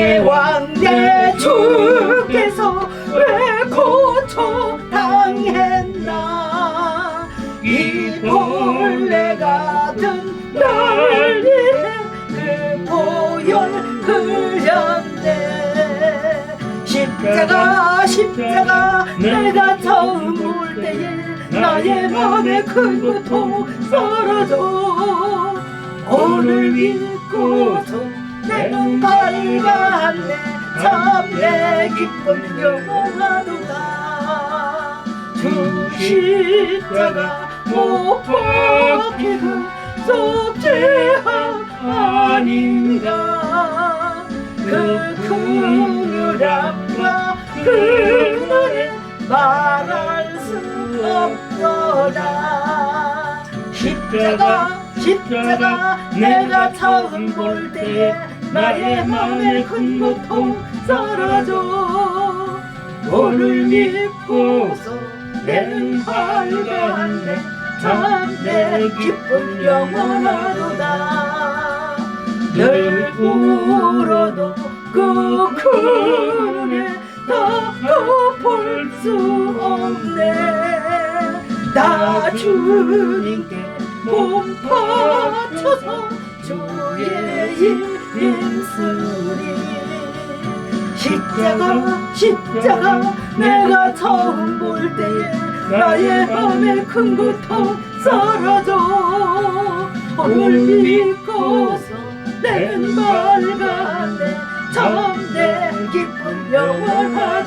땅의 왕대 주께서 왜 고쳐 당했나? 이 벌레가 든날 위해 그 보혈 흘렸네. 십자가 십자가 내가 처음 볼 때에 나의 마음의 큰 고통 사라져 오늘 믿고서 눈 밝았네 참내 기쁨 영원하도다 주 십자가 못 박히고 속죄함 아닌가 그 긍휼함과 그 은혜 말할 수 없도다 십자가 십자가 내가 처음 볼 때에 나의 마음에 큰 고통 사라져 오늘 믿고서 내는 밝았네 참내 기쁨 영원하도다. 늘 울어도 그큰 은혜 다 갚을 수 없네. 나 주님께 몸 바쳐서 주의 일 힘쓰리 십자가 십자가 내가 처음 볼 때에 나의 마음에 큰 고통 사라져. 오늘 믿고서 내는 밝았네 참내 기쁨 영원하도다